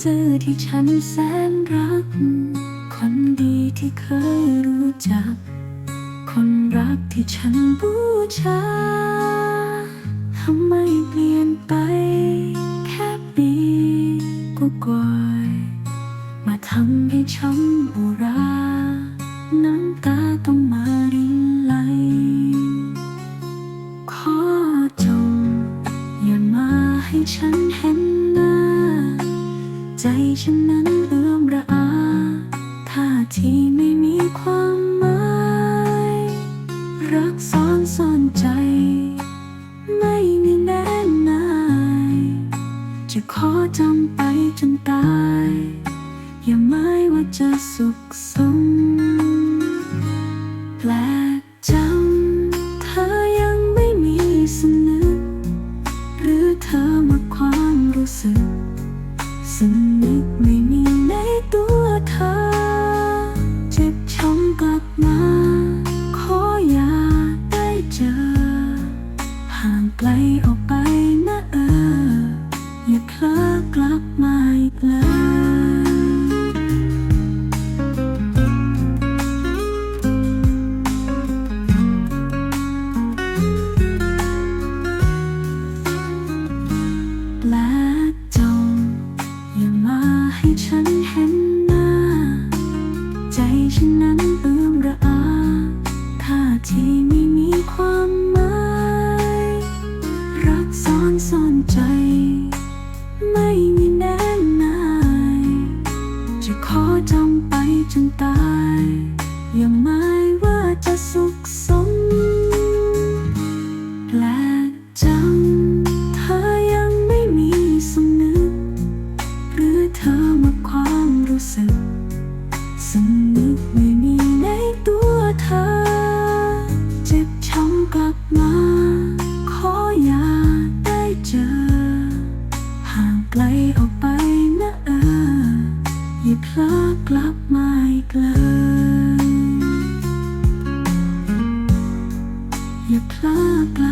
ซื่อที่ฉันแสนรัก คนดีที่เคยรู้จัก คนรักที่ฉันบูชาทำไมเปลี่ยนไป แค่ปีกว่ามาทำให้ช้ำอุรา ที่ไม่มีความหมาย รักซ้อนซ่อนใจ ไม่มีแน่นาย จะขอจำไปจนตาย อย่าหมายว่าจะสุขสมแปลกจังเธอยังไม่มีสนึก หรือเธอหมดความรู้สึกสนึกไม่มีในตัวเธอ ให้ฉันเห็นหน้า ใจฉันนั้นเอื้อมระอาท่าทีไม่มีความหมาย รักซ้อนซ่อนใจ ไม่มีแน่นาย จะขอจำไปจนตาย อย่าหมายว่าจะสุขสม เพลอกลับมาอีกเลยอย่าเพลอกลับ